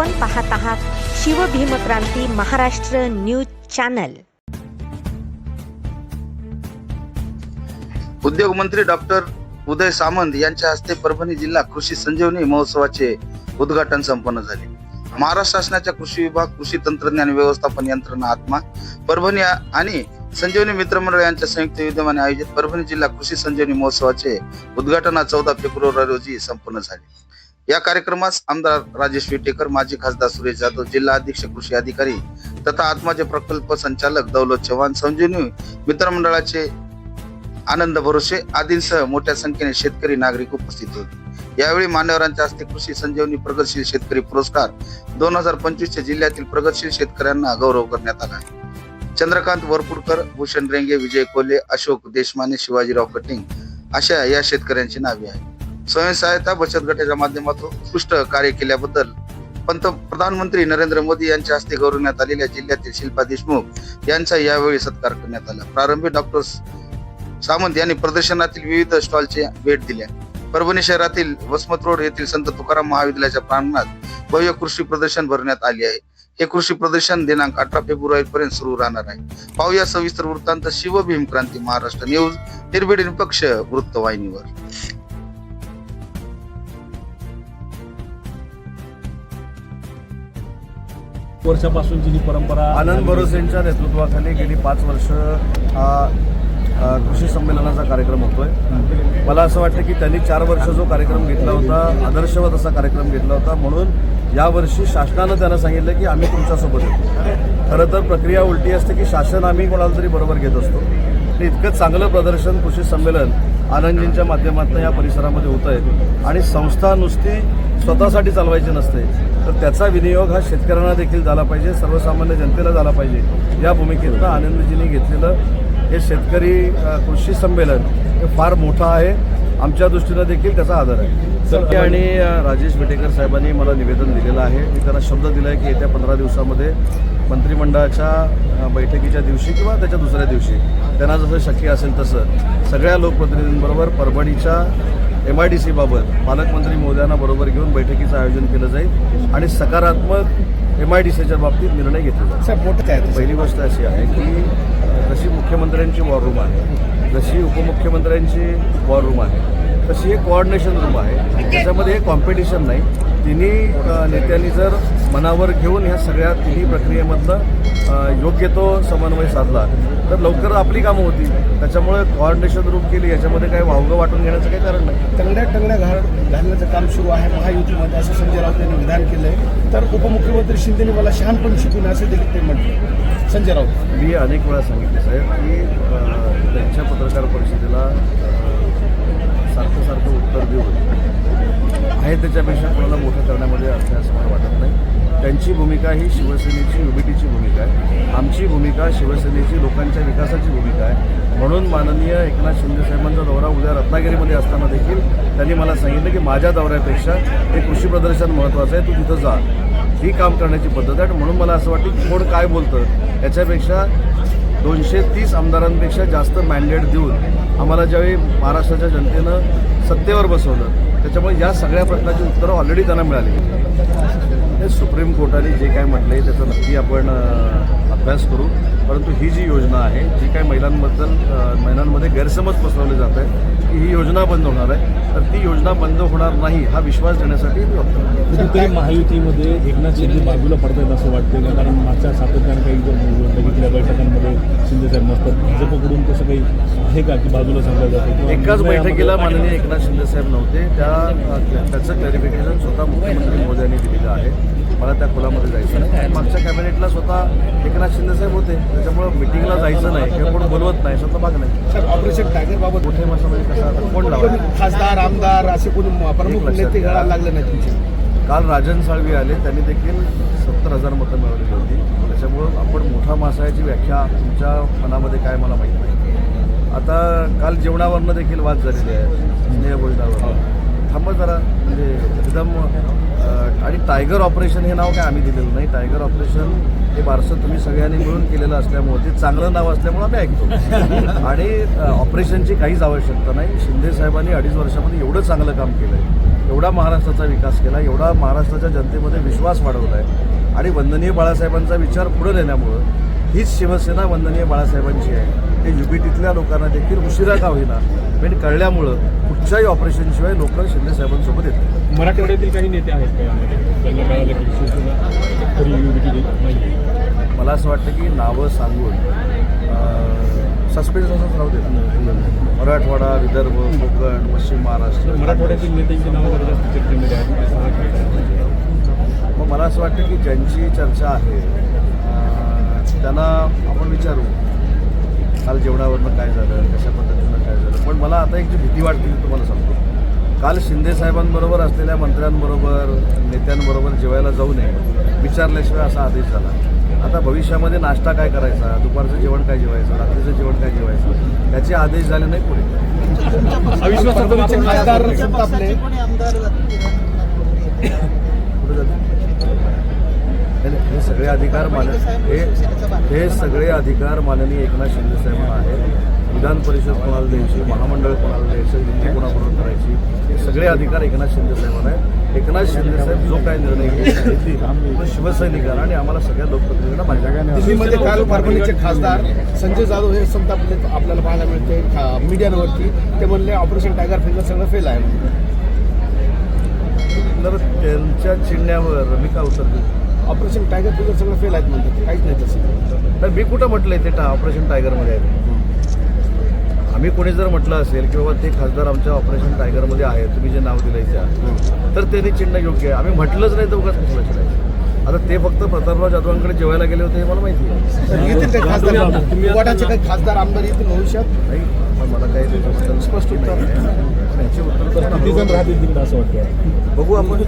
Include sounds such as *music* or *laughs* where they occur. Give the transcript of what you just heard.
आपण पाहत आहात शिवभीमक्रांती महाराष्ट्र न्यूज चॅनल. उद्योगमंत्री डॉक्टर उदय सामंत यांच्या हस्ते परभणी जिल्हा कृषी संजीवनी महोत्सवाचे उद्घाटन संपन्न झाले. महाराष्ट्र शासनाच्या कृषी विभाग कृषी तंत्रज्ञान व्यवस्थापन यंत्रणा आत्मा परभणी आणि संजीवनी मित्रमंडळ यांच्या संयुक्त विद्यमाने आयोजित परभणी जिल्हा कृषी संजीवनी महोत्सवाचे उद्घाटन चौदा फेब्रुवारी रोजी संपन्न झाले. या कार्यक्रमास आमदार राजेश विटेकर माजी खासदार सुरेश जाधव जिल्हा अधीक्षक कृषी अधिकारी तथा आत्माचे प्रकल्प संचालक दौलत चव्हाण संजीवनी मित्रमंडळाचे आनंद भरोसे आदींसह मोठ्या संख्येने शेतकरी नागरिक उपस्थित होते. यावेळी मान्यवरांच्या हस्ते कृषी संजीवनी प्रगतशील शेतकरी पुरस्कार दोन हजार पंचवीसच्या जिल्ह्यातील प्रगतशील शेतकऱ्यांना गौरव करण्यात आला. चंद्रकांत वरपुडकर भूषण रेंगे विजय कोल्हे अशोक देशमाने शिवाजीराव कटिंग अशा या शेतकऱ्यांची नावे आहेत. स्वयंसहायता बचत गटाच्या माध्यमातून उत्कृष्ट कार्य केल्याबद्दल पंतप्रधानमंत्री नरेंद्र मोदी यांच्या हस्ते गौरवण्यात आलेल्या जिल्ह्यातील शिल्पा देशमुख यांचा यावेळी सत्कार करण्यात आला. प्रारंभी डॉक्टर सामंत यांनी प्रदर्शनातील विविध स्टॉलचे भेट दिल्या. परभणी शहरातील वसमत रोड येथील संत तुकाराम महाविद्यालयाच्या प्रांगणात भव्य कृषी प्रदर्शन भरण्यात आले आहे. हे कृषी प्रदर्शन दिनांक अठरा फेब्रुवारी पर्यंत सुरू राहणार आहे. पाहूया सविस्तर वृत्तांत शिवभीम क्रांती महाराष्ट्र न्यूज निर्भीड निपक्ष वृत्तवाहिनीवर. वर्षापासूनची जी परंपरा आनंद भरोसेंच्या नेतृत्वाखाली गेली पाच वर्ष हा कृषी संमेलनाचा कार्यक्रम होतोय. मला असं वाटतं की त्यांनी चार वर्ष जो कार्यक्रम घेतला होता आदर्शवत असा कार्यक्रम घेतला होता म्हणून यावर्षी शासनानं त्यांना सांगितलं की आम्ही तुमच्यासोबत येतो खरं तर प्रक्रिया उलटी असते की शासन आम्ही कोणाला तरी बरोबर घेत असतो. ते इतकं चांगलं प्रदर्शन कृषी संमेलन आनंदजींच्या माध्यमातून या परिसरामध्ये होत आहे आणि संस्था नुसती स्वतःसाठी चालवायची नसते तर त्याचा विनियोग हा शेतकऱ्यांना देखील झाला पाहिजे सर्वसामान्य जनतेला झाला पाहिजे. या भूमिकेतनं आनंदजींनी घेतलेलं हे शेतकरी कृषी संमेलन हे फार मोठं आहे. आमच्या दृष्टीनं देखील त्याचा आदर आहे. सर आणि राजेश विटेकर साहेबांनी मला निवेदन दिलेलं आहे. मी त्यांना शब्द दिला आहे की येत्या पंधरा दिवसामध्ये मंत्रिमंडळाच्या बैठकीच्या दिवशी किंवा त्याच्या दुसऱ्या दिवशी त्यांना जसं शक्य असेल तसं. सगळ्या लोकप्रतिनिधींबरोबर परभणीच्या एम आय डी सीबाबत पालकमंत्री मोदयांना बरोबर घेऊन बैठकीचं आयोजन केलं जाईल आणि सकारात्मक एम आय डी सीच्या बाबतीत निर्णय घेतले जाईल. मोठं काय पहिली गोष्ट अशी आहे की जशी मुख्यमंत्र्यांची वॉर रूम आहे जशी उपमुख्यमंत्र्यांची वॉर रूम आहे तशी एक कोऑर्डिनेशन रूम आहे. त्याच्यामध्ये हे कॉम्पिटिशन नाही. तिन्ही नेत्यांनी जर मनावर घेऊन ह्या सगळ्या तिन्ही प्रक्रियेमधलं योग्य तो समन्वय साधला. तर लवकर आपली कामं होतील त्याच्यामुळे कोऑर्डिनेशन रूम केली याच्यामध्ये काही वावगं वाटून घेण्याचं काही कारण नाही. तंगड्या टंगड्या घाल घालण्याचं काम सुरू आहे महायुतीमध्ये असं संजय राऊत यांनी विधान केलंय. तर उपमुख्यमंत्री शिंदेने मला शहाणपण शिकून असं देखील ते म्हटलं. संजय राऊत. मी अनेक वेळा सांगितले साहेब की त्यांच्या पत्रकार परिषदेला सारखं सारखं उत्तर देऊन आहे त्याच्यापेक्षा कोणाला मोठं करण्यामध्ये आहे असं मला वाटत नाही. त्यांची भूमिका ही शिवसेनेची युबीटीची भूमिका आहे. आमची भूमिका शिवसेनेची लोकांच्या विकासाची भूमिका आहे. म्हणून माननीय एकनाथ शिंदे साहेबांचा दौरा उद्या रत्नागिरीमध्ये असताना देखील त्यांनी मला सांगितलं की माझ्या दौऱ्यापेक्षा हे कृषी प्रदर्शन महत्त्वाचं आहे तू तिथं जा. ही काम करण्याची पद्धत आहे म्हणून मला असं वाटतं की कोण काय बोलतं याच्यापेक्षा दोनशे तीस आमदारांपेक्षा जास्त मॅन्डेट देऊन आम्हाला ज्यावेळी महाराष्ट्राच्या जनतेनं सत्तेवर बसवलं त्याच्यामुळे या सगळ्या प्रश्नाची उत्तरं ऑलरेडी त्यांना मिळाली. हे सुप्रीम कोर्टाने जे काय म्हटलं त्याचा नक्की आपण अभ्यास करू. परंतु ही जी योजना आहे जी काय महिलांबद्दल महिलांमध्ये गैरसमज पसरवले जात आहे की ही योजना बंद होणार आहे तर ती योजना बंद होणार नाही हा विश्वास देण्यासाठी कुठेतरी महायुतीमध्ये एकनाथ शिंदे बाजूला पडतायत असं वाटतं कारण मागच्या सातत्यानं काही बघितल्या बैठकांमध्ये शिंदे साहेब नसतात. भाजपकडून तसं काही आहे का की बाजूला सांगलं जातं एकाच बैठकीला माननीय एकनाथ शिंदे साहेब नव्हते. त्या त्याचं क्लॅरिफिकेशन स्वतः मुख्यमंत्री मोदयांनी दिलेलं आहे. मला त्या खोलामध्ये जायचं नाही. आणि मागच्या कॅबिनेटला स्वतः एकनाथ शिंदे साहेब होते. त्याच्यामुळं मिटिंगला जायचं नाही. किंवा कोण बोलवत नाही स्वतः भाग नाही. ऑपरेशन टायगर बाबत मोठे मासा म्हणजे कसं कोण लावा खासदार आमदार असे कोणी प्रमुख नेते. घडायला लागले नाही तुमचे? काल राजन साळवी आले. त्यांनी देखील सत्तर हजार मतं मिळवलेली होती. त्याच्यामुळं आपण मोठा मासायाची व्याख्या तुमच्या मनामध्ये काय मला माहीत नाही. आता काल जेवणावरनं देखील वाद झालेले आहे. स्नेहभोजनावर थांबा जरा. म्हणजे एकदम आणि टायगर ऑपरेशन हे नाव काय आम्ही दिलेलं नाही. टायगर ऑपरेशन हे बारसं तुम्ही सगळ्यांनी मिळून केलेलं असल्यामुळे ते चांगलं नाव असल्यामुळे आम्ही ऐकतो. *laughs* आणि ऑपरेशनची काहीच आवश्यकता नाही. शिंदे साहेबांनी अडीच वर्षामध्ये एवढं चांगलं काम केलं आहे एवढा महाराष्ट्राचा विकास केला. एवढा महाराष्ट्राच्या जनतेमध्ये विश्वास वाढवला आहे आणि वंदनीय बाळासाहेबांचा विचार पुढे नेण्यामुळं हीच शिवसेना वंदनीय बाळासाहेबांची आहे. हे युबीटीतल्या लोकांना देखील उशिरा का होईना. पण कळल्यामुळं कुठच्याही ऑपरेशनशिवाय लोक शिंदे साहेबांसोबत येतात. मराठवाड्यातील काही नेते आहेत का मला असं वाटतं की नावं सांगून सस्पेन्स असंच राहू देत. मराठवाडा विदर्भ कोकण पश्चिम महाराष्ट्र. मराठवाड्यातील नेत्यांची नावं जरा जास्त चर्चेमध्ये आहेत. मग मला असं वाटतं की ज्यांची चर्चा आहे त्यांना आपण विचारू. काल जेवणावरनं काय झालं कशा पद्धतीनं काय झालं? पण मला आता एक जी भीती वाटते ती तुम्हाला सांगतो. काल शिंदे साहेबांबरोबर असलेल्या मंत्र्यांबरोबर नेत्यांबरोबर जेवायला जाऊ नये विचारल्याशिवाय असा आदेश झाला. आता भविष्यामध्ये नाश्ता काय करायचा? दुपारचं जेवण काय जेवायचं? रात्रीचं जेवण काय जेवायचं? याचे आदेश झाले नाही पुढे अविश्वासार्ह आपण- खासदार संतापले कुठे जाते? नाही, नाही, हे सगळे अधिकार मान हे हे सगळे अधिकार माननीय एकनाथ शिंदे साहेबांना आहेत. विधान परिषद कोणाला द्यायची महामंडळ कोणाला द्यायचं दिल्ली कोणाबरोबर करायची हे सगळे अधिकार एकनाथ शिंदे साहेबांना आहेत. एकनाथ शिंदे साहेब जो काय निर्णय घेतील तो शिवसैनिकांना आणि आम्हाला सगळ्या लोकप्रतिनिधींना माहिती दिल्लीमध्ये काल परभणीचे खासदार संजय जाधव हे संतापले आपल्याला पाहायला मिळते मीडियावरती. ते म्हणले ऑपरेशन टायगर फिल्म सगळं फेल आहे. तर त्यांच्या चिडण्यावर मी काय उत्तर देऊ ऑपरेशन टायगर फिल्म सगळं फेल आहेत म्हणतात. काहीच नाही तसं. तर मी कुठं म्हटलंय ते टा ऑपरेशन टायगरमध्ये आहे आम्ही कोणी जर म्हटलं असेल की बाबा ते खासदार आमच्या ऑपरेशन टायगरमध्ये आहे तुम्ही जे नाव दिलंय त्या. तर त्यांनी चिन्ह योग्य आहे. आम्ही म्हटलंच नाही तर उगाच कशाला चिडायचं आता ते फक्त प्रतापराव जाधवांकडे जेवायला गेले होते हे मला माहिती आहे. खासदार गटाचे काही खासदार आमदार येतील भविष्यात? नाही पण मला काही स्पष्ट उत्तर. नाही आहे. याचे उत्तर बघू आपण